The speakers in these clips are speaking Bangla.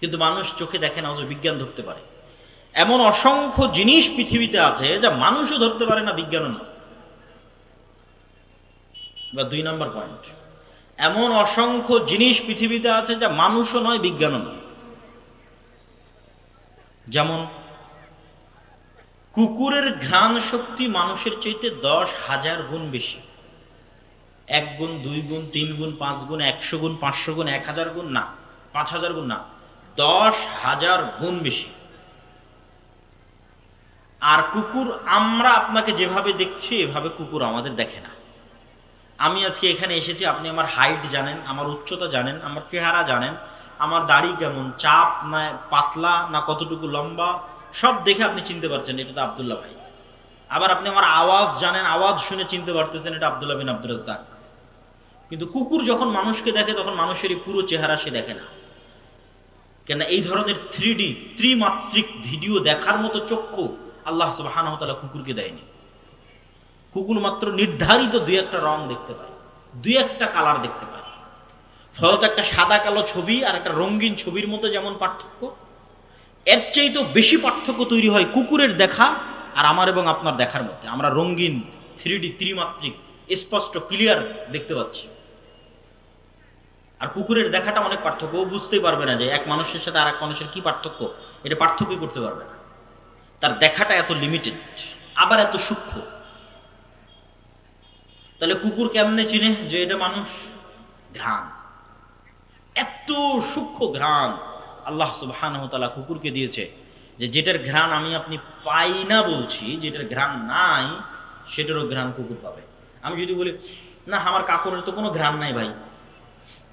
কিন্তু মানুষ চোখে দেখে না, অথচ বিজ্ঞান ধরতে পারে। এমন অসংখ্য জিনিস পৃথিবীতে আছে যা মানুষও ধরতে পারে না, বিজ্ঞানও না। বা দুই নম্বর পয়েন্ট এমন অসংখ্য জিনিস পৃথিবীতে আছে যা মানুষও নয়, বিজ্ঞানও নয়। যেমন, কুকুরের ঘ্রাণ শক্তি মানুষের চাইতে দশ হাজার গুণ বেশি। এক গুণ, দুই গুণ, তিন গুণ, পাঁচ গুণ, একশো গুণ, পাঁচশো গুণ, এক হাজার গুণ, না, পাঁচ হাজার গুণ না। দশ হাজার গুণ বেশি। আর কুকুর আমরা আপনাকে যেভাবে দেখছি, এভাবে কুকুর আমাদের দেখে না। আমি আজকে এখানে এসেছি, আপনি আমার হাইট জানেন, আমার উচ্চতা জানেন, আমার চেহারা জানেন, আমার দাড়ি কেমন, চাপ না, পাতলা না কতটুকু লম্বা, সব দেখে আপনি চিনতে পারছেন, এটা তো আবদুল্লাহ ভাই। আবার আপনি আমার আওয়াজ জানেন, আওয়াজ শুনে চিনতে পারতেছেন, এটা আবদুল্লাহ বিন আব্দুল কিন্তু কুকুর যখন মানুষকে দেখে, তখন মানুষের এই পুরো চেহারা সে দেখে না। কেন এই ধরনের থ্রি ডি ত্রিমাত্রিক ভিডিও দেখার মতো চক্ষু আল্লাহ সুবাহানহতালা কুকুরকে দেয়নি। কুকুর মাত্র নির্ধারিত দুই একটা রং দেখতে পায়, দুই একটা কালার দেখতে পায়। ফলত একটা সাদা কালো ছবি আর একটা রঙিন ছবির মতো যেমন পার্থক্য, এর চাইতেও বেশি পার্থক্য তৈরি হয় কুকুরের দেখা আর আমার এবং আপনার দেখার মধ্যে। আমরা রঙিন থ্রি ডি ত্রিমাত্রিক, স্পষ্ট ক্লিয়ার দেখতে পাচ্ছি। আর কুকুরের দেখাটা অনেক পার্থক্য। ও বুঝতেই পারবে না যে এক মানুষের সাথে আর এক মানুষের কি পার্থক্য, এটা পার্থক্যই করতে পারবে না। তার দেখাটা এত লিমিটেড আবার এত সূক্ষ্ম। তাহলে কুকুর কেমনে চিনে যে এটা মানুষ? ঘ্রাণ। এত সূক্ষ্ম ঘ্রাণ আল্লাহ সুবহানাহু তাআলা কুকুরকে দিয়েছে যে যেটার ঘ্রাণ আমি আপনি পাই না বলছি, যেটার ঘ্রাণ নাই, সেটারও ঘ্রাণ কুকুর পাবে। আমি যদি বলি, না, আমার কাকুরের তো কোনো ঘ্রাণ নাই ভাই।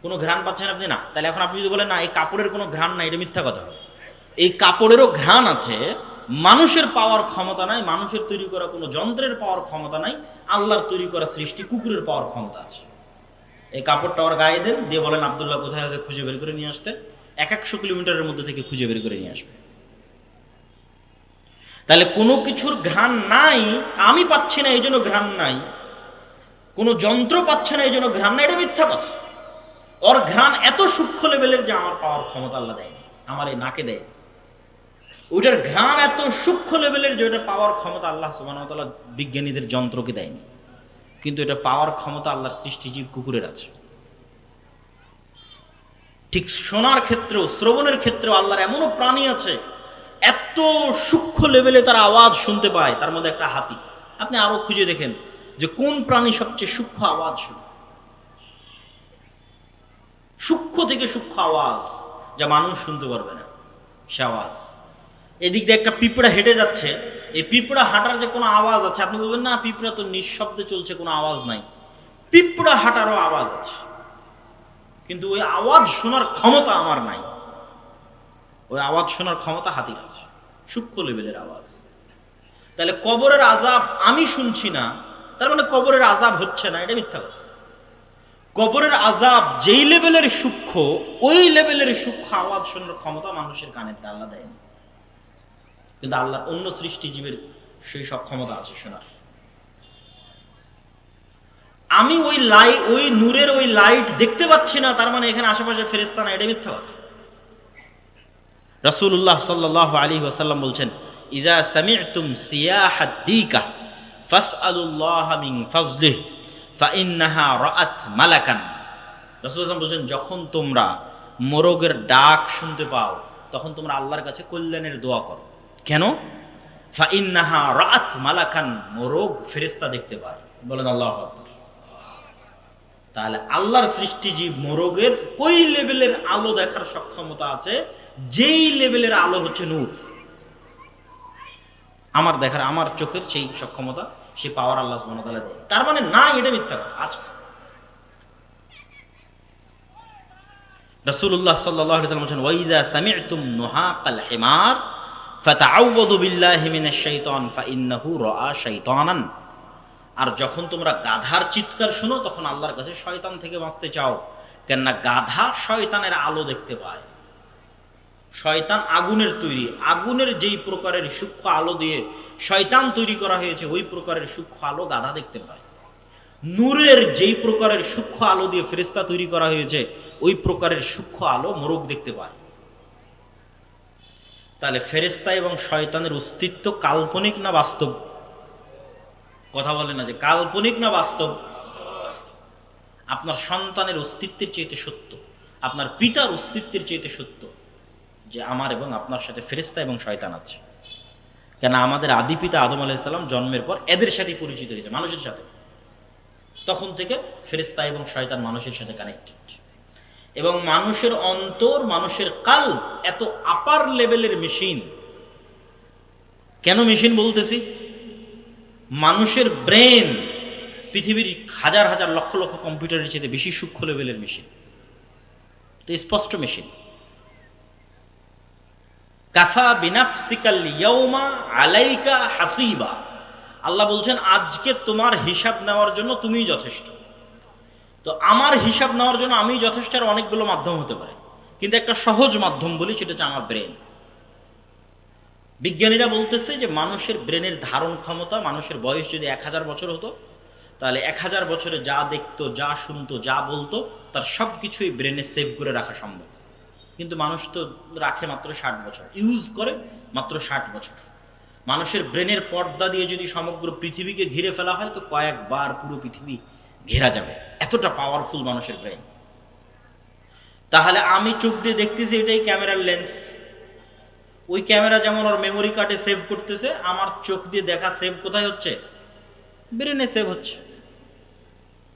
কোনো ঘ্রাণ পাচ্ছেন আপনি? না। তাহলে এখন আপনি যদি বলেন, না, এই কাপড়ের কোনো ঘ্রাণ নাই, এটা মিথ্যা কথা। হবে এই কাপড়েরও ঘ্রাণ আছে, মানুষের পাওয়ার ক্ষমতা নাই, মানুষের তৈরি করা কোনো যন্ত্রের পাওয়ার ক্ষমতা নাই, আল্লাহর তৈরি করা সৃষ্টি কুকুরের পাওয়ার ক্ষমতা আছে। এই কাপড়টা ওর গায়ে দেন, দিয়ে বলেন, আবদুল্লাহ, কোথায় আছে? খুঁজে বের করে নিয়ে আসতে। এক একশো কিলোমিটারের মধ্যে থেকে খুঁজে বের করে নিয়ে আসবে। তাহলে কোনো কিছুর ঘ্রাণ নাই, আমি পাচ্ছি না, এই জন্য ঘ্রাণ নাই। কোনো যন্ত্র পাচ্ছে না, এই জন্য ঘ্রাণ নাই, এটা মিথ্যা কথা। ওর ঘ্রাণ এত সূক্ষ্ম লেভেলের যে আমার পাওয়ার ক্ষমতা আল্লাহ দেয়নি আমার এই নাকে দেয় ওইটার ঘ্রাণ এত সূক্ষ্ম লেভেলের যে ওটা পাওয়ার ক্ষমতা আল্লাহ সুবাহতাল্লাহ বিজ্ঞানীদের যন্ত্রকে দেয়নি কিন্তু এটা পাওয়ার ক্ষমতা আল্লাহর সৃষ্টিজীব কুকুরের আছে। ঠিক শোনার ক্ষেত্রেও শ্রবণের ক্ষেত্রেও আল্লাহর এমনও প্রাণী আছে। এত সূক্ষ্ম লেভেলে তার আওয়াজ শুনতে পায় তার মধ্যে একটা হাতি আপনি আরও খুঁজে দেখেন যে কোন প্রাণী সবচেয়ে সূক্ষ্ম আওয়াজ শুনে সূক্ষ্ম থেকে সূক্ষ্ম আওয়াজ, যা মানুষ শুনতে পারবে না, সে আওয়াজ। এদিক দিয়ে একটা পিঁপড়া হেঁটে যাচ্ছে। এই পিঁপড়া হাঁটার যে কোনো আওয়াজ আছে, আপনি বলবেন, না, পিঁপড়া তো নিঃশব্দে চলছে, কোনো আওয়াজ নাই। পিঁপড়া হাঁটারও আওয়াজ আছে। কিন্তু ওই আওয়াজ শোনার ক্ষমতা আমার নাই। ওই আওয়াজ শোনার ক্ষমতা হাতির আছে। সূক্ষ্ম লেভেলের আওয়াজ। তাহলে কবরের আজাব আমি শুনছি না, তার মানে কবরের আজাব হচ্ছে না, এটা মিথ্যা কথা। কবরের আজাব যেই লেভেলের সূক্ষ্ম, ওই লেভেলের সূক্ষ্ম আওয়াজ শোনার ক্ষমতা মানুষের কানের আল্লাহ দেয়নি। কিন্তু আল্লাহ অন্য সৃষ্টি জীবের সেই ক্ষমতা আছে শোনার। আমি ওই লাই, ওই নূরের ওই লাইট দেখতে পাচ্ছি না, তার মানে এখানে আশেপাশে ফেরেস্তা না এটা মিথ্যা কথা। রাসূলুল্লাহ সাল্লাল্লাহু আলাইহি ওয়াসাল্লাম বলছেন ইজা সামি'তুম সিয়াহাদ দিকা, ফাসআলুল্লাহ মিন ফাজলিহি। ফাইন্নাহা রাআত মালাকান। রাসূলুল্লাহ বলছেন, যখন তোমরা মোরগের ডাক শুনতে পাও, তখন তোমরা আল্লাহর কাছে কল্যাণের দোয়া করো। কেন? ফাইন্নাহা রাআত মালাকান, মোরগ ফেরেশতা দেখতে পায়। বলেন আল্লাহু তাহলে আল্লাহর সৃষ্টিজীব মোরগের ওই লেভেলের আলো দেখার সক্ষমতা আছে, যেই লেভেলের আলো হচ্ছে নূর। আমার দেখার, আমার চোখের সেই সক্ষমতা। সে পাওয়ার আল্লাহ ওয়া দেয়। তার মানে না, এটা মিথ্যা কথা আছে শাইতানান। আর যখন তোমরা গাধার চিৎকার শুনো, তখন আল্লাহর কাছে শয়তান থেকে বাঁচতে চাও, কেননা গাধা শয়তানের আলো দেখতে পায়। শয়তান আগুনের তৈরি, আগুনের যেই প্রকারের সূক্ষ্ম আলো দিয়ে শয়তান তৈরি করা হয়েছে, ওই প্রকারের সূক্ষ্ম আলো গাধা দেখতে পায়। নূরের যেই প্রকারের সূক্ষ্ম আলো দিয়ে ফেরেস্তা তৈরি করা হয়েছে, ওই প্রকারের সূক্ষ্ম আলো মোরগ দেখতে পায়। তাহলে ফেরেস্তা এবং শয়তানের অস্তিত্ব কাল্পনিক না বাস্তব? কথা বলে না যে কাল্পনিক না বাস্তব? আপনার সন্তানের অস্তিত্বের চাইতে সত্য, আপনার পিতার অস্তিত্বের চাইতে সত্য যে আমার এবং আপনার সাথে ফেরেস্তা এবং শয়তান আছে। কেন আমাদের আদি পিতা আদম আলাইসাল্লাম জন্মের পর এদের সাথে পরিচিত হয়েছে, মানুষের সাথে। তখন থেকে ফেরেস্তা এবং শয়তান মানুষের সাথে কানেক্টেড এবং মানুষের অন্তর, মানুষের কাল এত আপার লেভেলের মেশিন কেন মেশিন বলতেছি? মানুষের ব্রেন পৃথিবীর হাজার হাজার, লক্ষ লক্ষ কম্পিউটারের চেয়ে বেশি সূক্ষ্ম লেভেলের মেশিন তো স্পষ্ট মেশিন কাফা বিনাফসিকাল ইয়ৌমা আলাইকা হাসিবা। আল্লাহ বলছেন, আজকে তোমার হিসাব নেওয়ার জন্য তুমিই যথেষ্ট। তো আমার হিসাব নেওয়ার জন্য আমি যথেষ্ট আর অনেকগুলো মাধ্যম হতে পারে। কিন্তু একটা সহজ মাধ্যম বলি, সেটা হচ্ছে আমার ব্রেন। বিজ্ঞানীরা বলতেছে যে মানুষের ব্রেনের ধারণ ক্ষমতা, মানুষের বয়স যদি এক হাজার বছর হতো, তাহলে এক হাজার বছরে যা দেখতো, যা শুনতো, যা বলতো, তার সব কিছুই ব্রেনে সেভ করে রাখা সম্ভব। কিন্তু মানুষ তো রাখে মাত্র ষাট বছর। ইউজ করে মাত্র ষাট বছর। মানুষের ব্রেনের পর্দা দিয়ে যদি সমগ্র পৃথিবীকে ঘিরে ফেলা হয়, তো কয়েকবার পুরো পৃথিবী ঘেরা যাবে। এতটা পাওয়ারফুল মানুষের ব্রেন তাহলে আমি চোখ দিয়ে দেখতেছি এটাই ক্যামেরার লেন্স ওই ক্যামেরা যেমন ওর মেমোরি কার্ডে সেভ করতেছে, আমার চোখ দিয়ে দেখা সেভ কোথায় হচ্ছে? ব্রেনে সেভ হচ্ছে।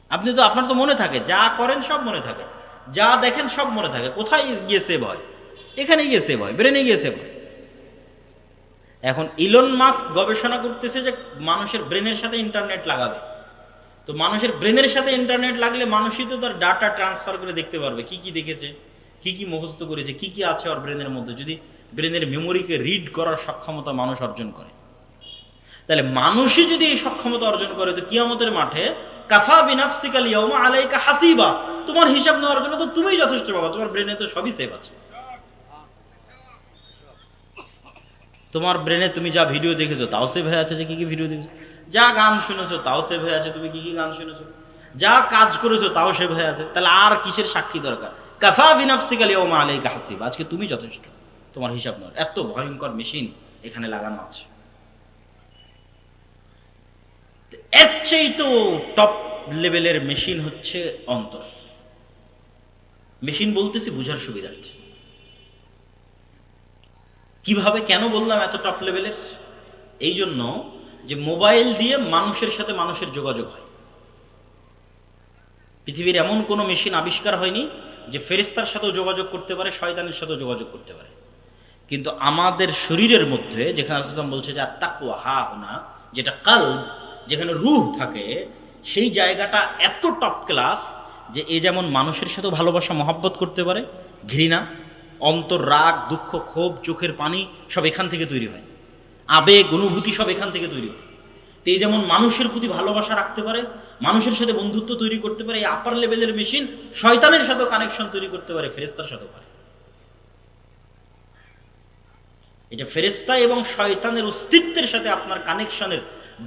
আপনি তো, আপনার তো মনে থাকে, যা করেন সব মনে থাকে। যা দেখেন সব মনে থাকে। কোথায় গিয়ে সেভ হয় এখানে গিয়ে সেভ হয় ব্রেনে গিয়ে সেভ হয় এখন ইলন মাস্ক গবেষণা করতেছে যে মানুষের ব্রেনের সাথে ইন্টারনেট লাগাবে। তো মানুষের ব্রেনের সাথে ইন্টারনেট লাগলে মানুষই তো তার ডাটা ট্রান্সফার করে দেখতে পারবে। কি কি দেখেছে, কি কি মুখস্থ করেছে, কি কি আছে ওর ব্রেনের মধ্যে, যদি ব্রেনের মেমোরিকে রিড করার সক্ষমতা মানুষ অর্জন করে। তাহলে মানুষই যদি এই সক্ষমতা অর্জন করে, তো কিয়ামতের মাঠে কাফা বিনাফসিকাল ইয়াউমা আলাইকা হাসিবা। তোমার হিসাব নেওয়ার জন্য তো তুমিই যথেষ্ট বাবা তোমার ব্রেনে তো সবই সেভ আছে। তোমার ব্রেনে তুমি যা ভিডিও দেখেছ, তাও সেভ হয়ে আছে যে কি কি ভিডিও দেখেছ? যা গান শুনেছো, তাও সেভ হয়ে আছে, তুমি কি কি গান শুনেছো? যা কাজ করেছ, তাও সেভ হয়ে আছে। তাহলে আর কিসের সাক্ষী দরকার? কাফা বিনাফসিকাল ইয়াউমা আলাইকা হাসিবা। আজকে তুমি যথেষ্ট, তোমার হিসাব নেওয়ার। এত ভয়ঙ্কর মেশিন এখানে লাগানো আছে। এর চেয়ে তো টপ লেভেলের মেশিন হচ্ছে অন্তর। মেশিন বলতেছি বুঝার সুবিধার্থে কীভাবে কেন বললাম এত টপ লেভেলের এই জন্য যে মোবাইল দিয়ে মানুষের সাথে মানুষের যোগাযোগ হয়। পৃথিবীর এমন কোনো মেশিন আবিষ্কার হয়নি যে ফেরিস্তার সাথেও যোগাযোগ করতে পারে, শয়তানের সাথেও যোগাযোগ করতে পারে। কিন্তু আমাদের শরীরের মধ্যে, যেখানে বলছে যে তাকুয়া হা হোনা, যেটা কাল যেখানে রুহ থাকে, সেই জায়গাটা এত টপ ক্লাস যে এ যেমন মানুষের সাথেও ভালোবাসা, মহাব্বত করতে পারে, ঘৃণা, অন্তর, রাগ, দুঃখ, ক্ষোভ, চোখের পানি সব এখান থেকে তৈরি হয়। আবেগ, অনুভূতি সব এখান থেকে তৈরি হয়। তো এই যেমন মানুষের প্রতি ভালোবাসা রাখতে পারে, মানুষের সাথে বন্ধুত্ব তৈরি করতে পারে, এই আপার লেভেলের মেশিন শয়তানের সাথেও কানেকশন তৈরি করতে পারে ফেরেস্তার সাথেও পারে। এটা ফেরেস্তা এবং শয়তানের অস্তিত্বের সাথে আপনার কানেকশনের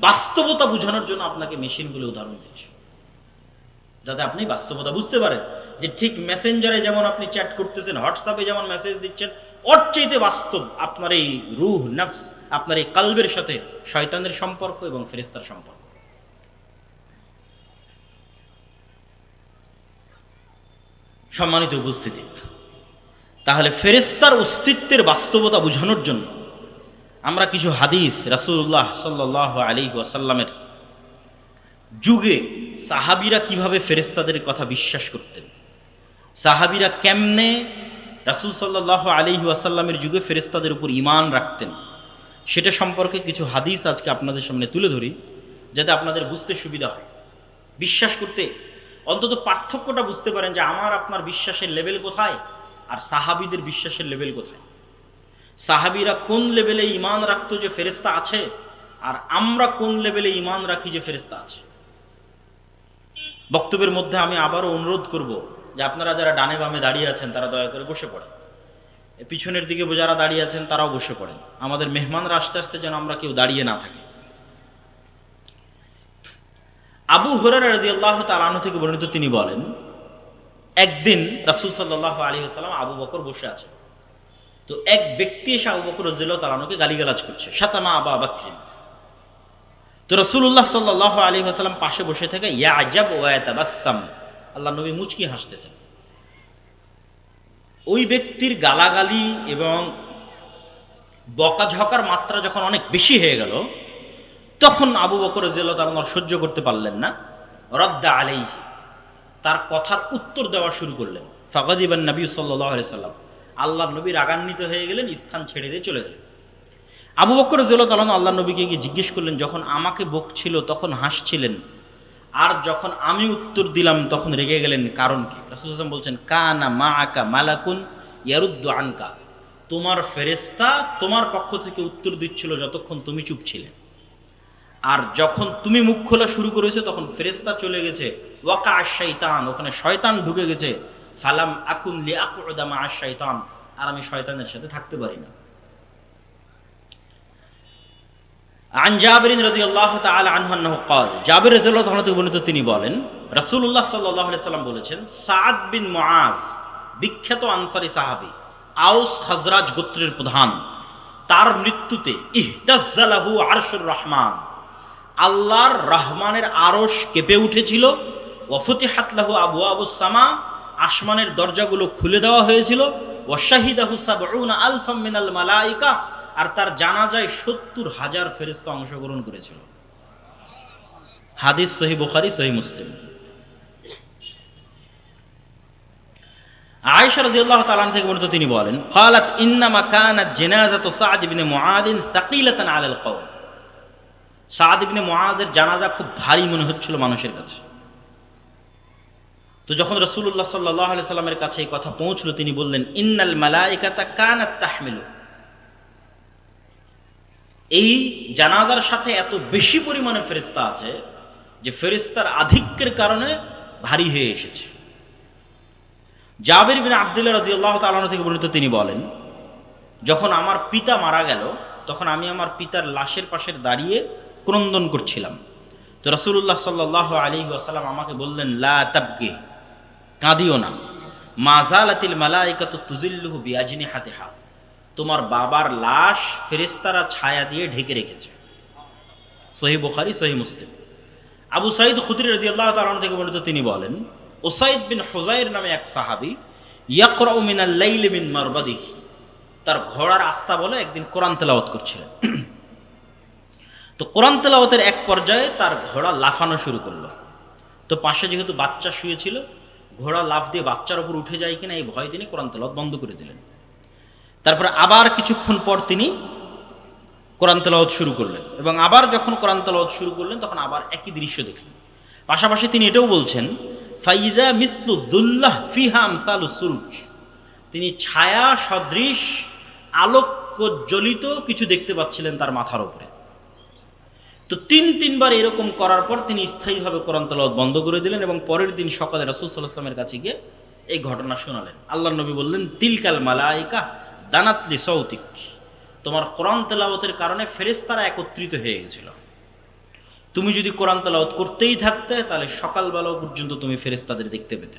বাস্তবতা বোঝানোর জন্য আপনাকে মেশিনগুলো উদাহরণ দিচ্ছে যাতে আপনি বাস্তবতা বুঝতে পারেন যে ঠিক মেসেঞ্জারে যেমন আপনি চ্যাট করতেছেন, হোয়াটসঅ্যাপে যেমন মেসেজ দিচ্ছেন, ওর চাইতে বাস্তব আপনার এই রুহ, নফস, আপনার এই কালবের সাথে শয়তানের সম্পর্ক এবং ফেরেস্তার সম্পর্ক। সম্মানিত উপস্থিতি, তাহলে ফেরেস্তার অস্তিত্বের বাস্তবতা বোঝানোর জন্য আমরা কিছু হাদিস রাসুল্লাহ সাল্লাহ আলী ওয়াসাল্লামের যুগে সাহাবিরা কীভাবে ফেরেস্তাদের কথা বিশ্বাস করতেন? সাহাবিরা কেমনে রাসুল সাল্লাহ আলী ওয়াসাল্লামের যুগে ফেরেস্তাদের উপর ইমান রাখতেন? সেটা সম্পর্কে কিছু হাদিস আজকে আপনাদের সামনে তুলে ধরি, যাতে আপনাদের বুঝতে সুবিধা হয়। বিশ্বাস করতে অন্তত পার্থক্যটা বুঝতে পারেন যে আমার, আপনার বিশ্বাসের লেভেল কোথায় আর সাহাবিদের বিশ্বাসের লেভেল কোথায়। সাহাবিরা কোন লেভেলে ইমান রাখতো যে ফেরেস্তা আছে? আর আমরা কোন লেভেলে ইমান রাখি যে ফেরেস্তা আছে? বক্তব্যের মধ্যে আমি আবারও অনুরোধ করব যে আপনারা যারা ডানে বামে দাঁড়িয়ে আছেন, তারা দয়া করে বসে পড়েন। পিছনের দিকে যারা দাঁড়িয়ে আছেন, তারাও বসে পড়েন। আমাদের মেহমানরা আস্তে আস্তে যেন আমরা কেউ দাঁড়িয়ে না থাকি। আবু হরার রাজি আল্লাহ তালানু থেকে বর্ণিত তিনি বলেন, একদিন রাসুল সাল্লাহ আলী সাল্লাম আবু বকর বসে আছেন। তো এক ব্যক্তি এসে আবু বকর রাজিয়াল্লাহু তাআলাকে গালিগালাজ করছে। সাতামা আবা বাকরিন। তো রসুল্লাহ সাল্লাহ আলী আসালাম পাশে বসে থেকে, ইয়া আজাব ওয়াতাবাসাম আল্লাহ নবী মুচকি হাসতেছেন। ওই ব্যক্তির গালাগালি এবং বকাঝকার মাত্রা যখন অনেক বেশি হয়ে গেল, তখন আবু বকর জিল্লা তার সহ্য করতে পারলেন না। রদ্দা আলাই তার কথার উত্তর দেওয়া শুরু করলেন। ফাকাদিবান নবী সাল্লাহ সাল্লাম আল্লাহ নবী রাগান্বিত হয়ে গেলেন, স্থান ছেড়ে দিয়ে চলে গেলেন। আবু বকর জেলত আলম আল্লাহ নবীকে গিয়ে জিজ্ঞেস করলেন, যখন আমাকে বকছিল তখন হাসছিলেন, আর যখন আমি উত্তর দিলাম তখন রেগে গেলেন কারণ কি? রাসুলাম বলছেন, কানা মা আকা মালাকুন ইয়ারুদ্দ আনকা, তোমার ফেরেস্তা তোমার পক্ষ থেকে উত্তর দিচ্ছিল যতক্ষণ তুমি চুপ ছিলে। আর যখন তুমি মুখ খোলা শুরু করেছ তখন ফেরেস্তা চলে গেছে ওয়াকা আশাইতান ওখানে শয়তান ঢুকে গেছে সালাম আকুন লি আকুদামা আর শৈতান আর আমি শয়তানের সাথে থাকতে পারি না। রদি আল্লাহ তাল কল জাবির রাজিউল্লাহ বর্ণিত তিনি বলেন সাল্লাহ সাল্লাম বলেছেন সাদ বিন মোয়াজ বিখ্যাত আনসারি সাহাবি, আউস গোত্রের প্রধান, তার মৃত্যুতে আরশুর রহমান, আল্লাহর রহমানের আরশ কেঁপে উঠেছিল ওয়ফতি হাতলাহু আবু আবু সামা আসমানের দরজাগুলো খুলে দেওয়া হয়েছিল ওয়াশাহিদাহু সাবউনা আলফাম মিনাল মালাইকা আর তার জানাজায় সত্তর হাজার ফেরিস্তা অংশগ্রহণ করেছিল হাদিস সহি বুখারি সহি মুসলিম আয়েশা রাদিয়াল্লাহু তাআলা থেকে বর্ণিত তিনি বলেন قالت انما كانت جنازه سعد بن معاذ ثقيله على القوم সাদ ইবনে মুআজের জানাজা খুব ভারী মনে হচ্ছিল মানুষের কাছে তো যখন রসুল্লাহ সাল্লাহ আলি সাল্লামের কাছে এই কথা পৌঁছলো, তিনি বললেন, ইন্নাল মালাইকাতা কান তাহমিলু। এই জানাজার সাথে এত বেশি পরিমাণে ফেরিস্তা আছে যে ফেরিস্তার আধিক্যের কারণে ভারী হয়ে এসেছে। জাবির বিন আবদুল্লাহ রাজি আল্লাহ তালন থেকে বর্ণিত তিনি বলেন, যখন আমার পিতা মারা গেল, তখন আমি আমার পিতার লাশের পাশে দাঁড়িয়ে ক্রন্দন করছিলাম। তো রসুল্লাহ সাল্লাহ আলী আসালাম আমাকে বললেন, লা তাবগে। কাঁদিও না। মাজালাতিল মালাইকা তো তুজিল্লুহু বিয়াজিনী হাতে হাত তোমার বাবার লাশ ফেরেস্তারা ছায়া দিয়ে ঢেকে রেখেছে। সহি বুখারি, সহি মুসলিম। আবু সাইদ খুদরি রাজি আল্লাহ তালন থেকে বর্ণিত তিনি বলেন ওসাইদ বিন হোজাইর নামে এক সাহাবি, ইয়াকরাউ মিনাল্লাইল মিন মারবাদিহি। তার ঘোড়ার আস্থা বলে একদিন কোরআন তেলাওয়াত করছিলেন। তো কোরআন তেলাওয়াতের এক পর্যায়ে তার ঘোড়া লাফানো শুরু করল। তো পাশে যেহেতু বাচ্চা শুয়েছিল ঘোড়া লাফ দিয়ে বাচ্চার উপর উঠে যায় কিনা এই ভয় তিনি কোরআন তেলাওয়াত বন্ধ করে দিলেন। তারপরে আবার কিছুক্ষণ পর তিনি কোরআন তেলাওয়াত শুরু করলেন এবং আবার যখন কোরআন তেলাওয়াত শুরু করলেন তখন আবার একই দৃশ্য দেখলেন। পাশাপাশি তিনি এটাও বলছেন ফাইদা মিসলু দুল্লাহ ফিহাম সালু সুরুজ। তিনি ছায়া, সদৃশ, আলোকজ্বলিত কিছু দেখতে পাচ্ছিলেন তার মাথার উপরে। তো তিন তিনবার এরকম করার পর তিনি স্থায়ীভাবে কোরআন তেলাওয়াত বন্ধ করে দিলেন এবং পরের দিন সকালে রাসুল সাল্লাহ আসলামের কাছে গিয়ে এই ঘটনা শোনালেন। আল্লাহ নবী বললেন, তিলকাল মালাইকা দানাতলি সৌতিক তোমার কোরআন তেলাওয়াতের কারণে ফেরেস্তারা একত্রিত হয়ে গেছিল। তুমি যদি কোরআন তেলাওয়াত করতেই থাকতে, তাহলে সকালবেলা পর্যন্ত তুমি ফেরেস্তাদের দেখতে পেতে।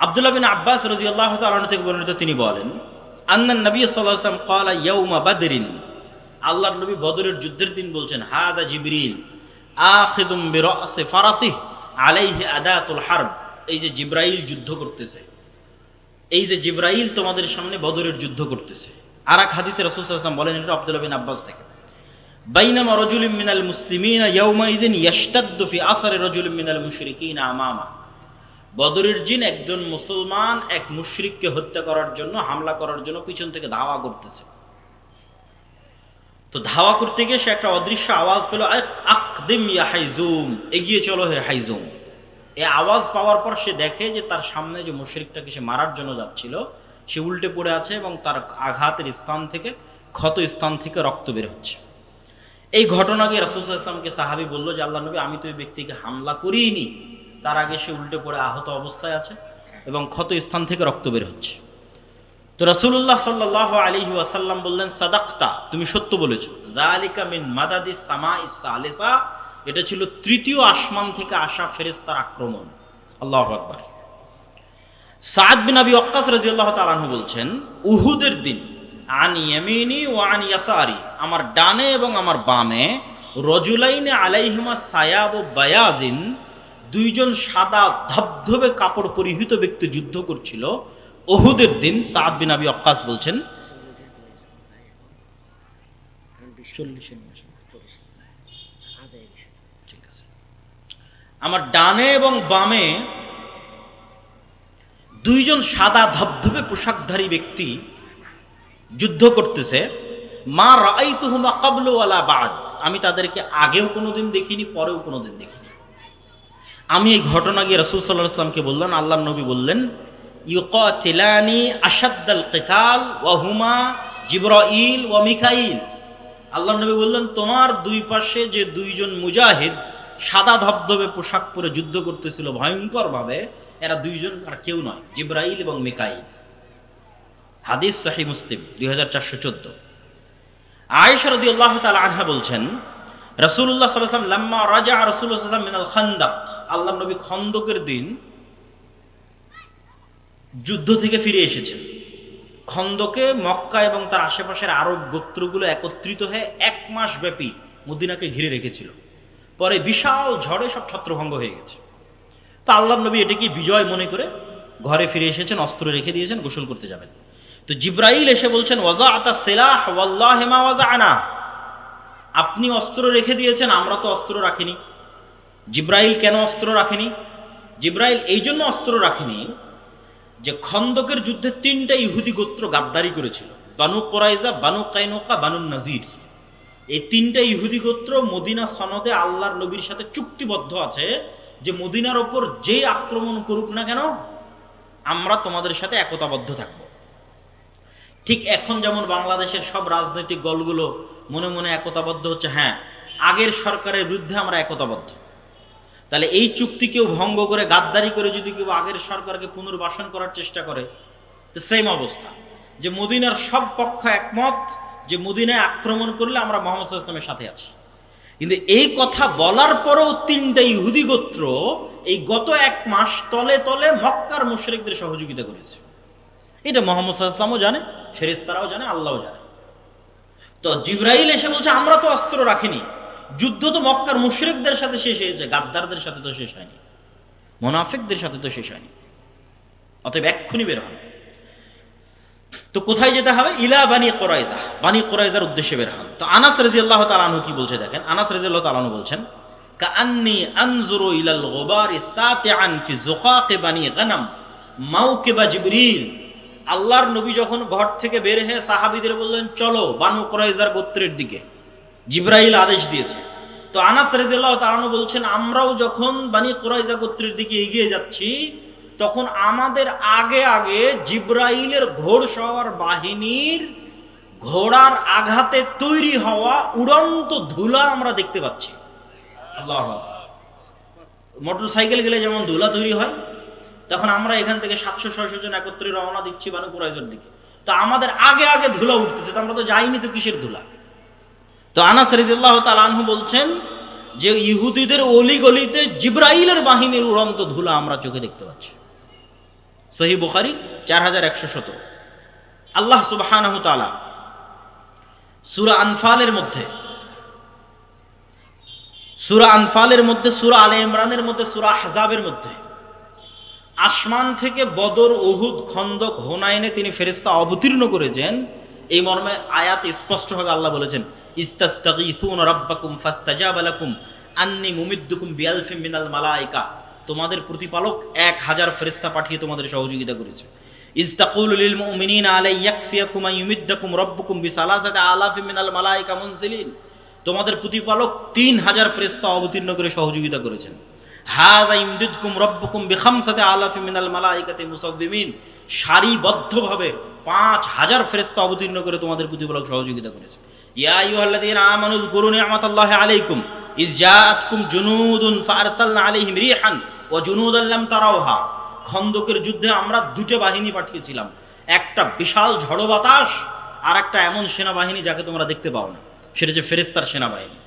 আবদুল্লাহ বিন আব্বাস রাজি আল্লাহ তালন থেকে বর্ণিত তিনি বলেন, আন্নান নবী সাল্লাম কলা ইয়ৌমা বাদরিন। আল্লাহর নবী বদরের যুদ্ধের দিন বলছেন, হাদা জিবরিল, আখিদুম বিরাসি ফারাসি আলাইহি আদাতুল হারব। এই যে জিব্রাইল যুদ্ধ করতেছে, এই যে জিব্রাইল তোমাদের সামনে বদরের যুদ্ধ করতেছে। আর এক হাদিসে রসুল সাল্লাম বলেন, এটা আব্দুল্লাহ বিন আব্বাস থেকে, বাইনামা রজুলিম মিনাল মুসলিমিন ইয়াউমা ইজিন ইয়াশতাদ্দু ফি আসারে রজুলিম মিনাল মুশরিকিন আমামা। বদরের জিন একজন মুসলমান এক মুশরিককে হত্যা করার জন্য, হামলা করার জন্য পিছন থেকে ধাওয়া করতেছে। তো ধাওয়া করতে গিয়ে সে একটা অদৃশ্য আওয়াজ পেল আকদিম ইয়া হাইজুম, এগিয়ে চলো হে হাইজুম। এই আওয়াজ পাওয়ার পর সে দেখে যে তার সামনে যে মুশরিকটাকে সে মারার জন্য যাচ্ছিল, সে উল্টে পড়ে আছে এবং তার আঘাতের স্থান থেকে, ক্ষত স্থান থেকে রক্ত বের হচ্ছে। এই ঘটনাকে রাসুল ইসলামকে সাহাবি বলল যে, আল্লাহ নবী, আমি তো ওই ব্যক্তিকে হামলা করিনি তার আগে সে উল্টে পড়ে আহত অবস্থায় আছে এবং ক্ষত স্থান থেকে রক্ত বের হচ্ছে। তো রাসুল্লাহ সাল্লাহ আলী ওয়াসাল্লাম বললেন, সাদাক্তা, তুমি সত্য বলেছ। দালিকা মিন মাদাদি সামা ইসা এটা ছিল তৃতীয় আসমান থেকে আসা ফেরেস্তার আক্রমণ। আল্লাহ আকবর। সাদ বিন আবি অক্কাস রাজিয়াল্লাহ তালাহু বলছেন, উহুদের দিন, আন ইয়ামিনি ও আন ইয়াসারি, আমার ডানে এবং আমার বামে রজুলাইনে আলাইহিমা সায়াব ও বায়াজিন, দুইজন সাদা ধবধবে কাপড় পরিহিত ব্যক্তি যুদ্ধ করছিল। ওহুদের দিন সাদ বিন আবি অক্কাস বলছেন। আমার ডানে এবং বামে দুইজন সাদা ধবধবে পোশাকধারী ব্যক্তি যুদ্ধ করতেছে। মা রাই তুহুমা কাবলওয়ালা বাদ। আমি তাদেরকে আগেও কোনোদিন দেখিনি, পরেও কোনোদিন দেখিনি। আমি এই ঘটনা গিয়ে রসুল সাল্লাহ আসলামকে বললেন আল্লাহ নবী বললেন ইউকাতিলানি আসাদ্দাল কেতাল ওয়াহুমা জিব্রাইল ওয়া মিকাইল। আল্লাহ নবী বললেন, তোমার দুই পাশে যে দুইজন মুজাহিদ সাদা ধবধবে পোশাক পরে যুদ্ধ করতেছিল ভয়ঙ্করভাবে, এরা দুইজন আর কেউ নয়, জিব্রাইল এবং মিকাইল। হাদিস সাহি মুসলিম, দুই হাজার চারশো চোদ্দ। আয়েশরদি আল্লাহ তালা আনহা বলছেন রসুল্লাহ সাল্লাম লাম্মা রাজা রসুল্লাহ সাল্লাম মিনাল খান্দাক। আল্লাহ নবী খন্দকের দিন যুদ্ধ থেকে ফিরে এসেছেন খন্দকে মক্কা এবং তার আশেপাশের আরব গোত্রগুলো একত্রিত হয়ে এক মাস ব্যাপী মদিনাকে ঘিরে রেখেছিল। পরে বিশাল ঝড়ে সব ছত্রভঙ্গ হয়ে গেছে। তো আল্লাহ নবী এটাকে বিজয় মনে করে ঘরে ফিরে এসেছেন, অস্ত্র রেখে দিয়েছেন, গোসল করতে যাবেন। তো জিব্রাইল এসে বলছেন ওয়াজা আতা সেলাহ, ওয়াল্লাহ হেমা ওয়াজা আনা আপনি অস্ত্র রেখে দিয়েছেন, আমরা তো অস্ত্র রাখিনি। জিব্রাইল কেন অস্ত্র রাখেনি? জিব্রাইল এই জন্য অস্ত্র রাখেনি যে খন্দকের যুদ্ধে তিনটা ইহুদি গোত্র গাদ্দারি করেছিল, Banu Qurayza, Banu Qaynuqa, Banu Nadir. এই তিনটা ইহুদি গোত্র মদিনা সনদে আল্লাহর নবীর সাথে চুক্তিবদ্ধ আছে যে মদিনার ওপর যেই আক্রমণ করুক না কেন, আমরা তোমাদের সাথে একতাবদ্ধ থাকব। ঠিক এখন যেমন বাংলাদেশের সব রাজনৈতিক দলগুলো মনে মনে একতাবদ্ধ হচ্ছে হ্যাঁ আগের সরকারের বিরুদ্ধে আমরা একতাবদ্ধ। তাহলে এই চুক্তি কেউ ভঙ্গ করে, গাদ্দারি করে যদি কেউ আগের সরকারকে পুনর্বাসন করার চেষ্টা করে, তো সেম অবস্থা। যে মদিনার সব পক্ষ একমত যে মদিনায় আক্রমণ করলে আমরা মোহাম্মদ ইসলামের সাথে আছি। কিন্তু এই কথা বলার পরেও তিনটা ইহুদি গোত্র এই গত এক মাস তলে তলে মক্কার মুশরিকদের সহযোগিতা করেছে। এটা মোহাম্মদ ইসলামও জানে ফেরেস্তারাও জানে, আল্লাহও জানে। তো জিব্রাইল এসে বলছে, আমরা তো অস্ত্র রাখিনি। যুদ্ধ তো মক্কার মুশরিকদের সাথে শেষ হয়েছে, গাদ্দারদের সাথে তো শেষ হয়নি, মোনাফিকদের সাথে তো শেষ হয়নি, অতএব এক্ষুনি বের হন। তো কোথায় যেতে হবে? ইলা বানি কোরাইজা, বানি কোরাইজার উদ্দেশ্যে বের হন। তো আনাস রাজি আল্লাহ তালানহু কি বলছে দেখেন? আনাস রাজি আল্লাহ তালানহু বলছেন, কাআন্নি আনজুরু ইলাল গোবার সাতিআন ফি জুকাকে বানি গানাম মাউকিবা জিবরিল। আল্লাহর নবী যখন ঘর থেকে বের হয়ে সাহাবীদের বললেন, চলো বানু কোরাইজার গোত্রের দিকে। জিব্রাইল আদেশ দিয়েছে। তো আনাস রেজিল্লাহ তালানু বলছেন আমরাও যখন বানি কোরাইজা গোত্রের দিকে এগিয়ে যাচ্ছি তখন আমাদের আগে আগে জিব্রাইলের ঘোড় সওয়ার বাহিনীর ঘোড়ার আঘাতে তৈরি হওয়া উড়ন্ত ধুলা আমরা দেখতে পাচ্ছি। আল্লাহ মোটর সাইকেল গেলে যেমন ধুলা তৈরি হয় তখন আমরা এখান থেকে সাতশো ছয়শো জন একত্রে রওনা দিচ্ছি বানু কোরাইজার দিকে। তো আমাদের আগে আগে ধুলা উঠতেছে তো আমরা তো যাইনি তো কিসের ধুলা? তো আনাস রিজিল্লাহ তালানহু বলছেন যে ইহুদিদের অলি গলিতে জিব্রাইলের বাহিনীর উড়ন্ত ধুলা আমরা চোখে দেখতে পাচ্ছি। সহি বুখারি, চার হাজার একশো সতেরো। আল্লাহ সুবাহ সুরা আনফালের মধ্যে, সুরা আনফালের মধ্যে, সুরা আলে ইমরানের মধ্যে, সুরা হাজাবের মধ্যে আসমান থেকে বদর, উহুদ, খন্দক, হোনাইনে তিনি ফেরিস্তা অবতীর্ণ করেছেন। এই মর্মে আয়াত স্পষ্টভাবে আল্লাহ বলেছেন ইস্তাস্তাগীসুন রাব্বাকুম ফাস্তাজাবা লাকুম, আন্নী মুমিদ্দুকুম বিআলফিম মিনাল মালাইকা। তোমাদের প্রতিপালক এক হাজার ফেরেশতা পাঠিয়ে তোমাদের সহযোগিতা করেছে। ইস্তাকুল লিল মুমিনিনা আলাই ইয়াকফিয়াকুম আইয়ুমিদ্দাকুম রাব্বুকুম বিসালাসাতি আলাফিম মিনাল মালাইকা মুনজিলিন তোমাদের প্রতিপালক তিন হাজার ফেরেশতা অবতীর্ণ করে সহযোগিতা করেছেন। হাদা ইমদিদকুম রব্বকুম বিখামসাতে আলাফি মিনাল মালাইকাতে মুসাব্বিমিন সারিবদ্ধভাবে পাঁচ হাজার ফেরেস্তা অবতীর্ণ করে তোমাদের প্রতিপালক সহযোগিতা করেছে। ইয়া আইয়ুহাল্লাযীনা আমানু যকুরু নি'মাতাল্লাহি আলাইকুম, ইয জাআতকুম জুনুদুন ফারসালনা আলাইহিম রিহান ওয়া জুনুদান লাম তারাওহা খন্দকের যুদ্ধে আমরা দুটো বাহিনী পাঠিয়েছিলাম, একটা বিশাল ঝড়ো বাতাস আর একটা এমন সেনাবাহিনী যাকে তোমরা দেখতে পাও না, সেটা হচ্ছে ফেরেস্তার সেনাবাহিনী।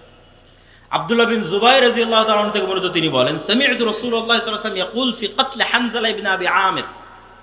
আব্দুল্লাহ বিন জুবাই রাজি আল্লাহ থেকে মূলত তিনি বলেন সামিআতু রাসূলুল্লাহ সাল্লাল্লাহু আলাইহি ওয়াসাল্লাম ইয়াকুল ফি কতল হানজালা ইবনে আবি আমির।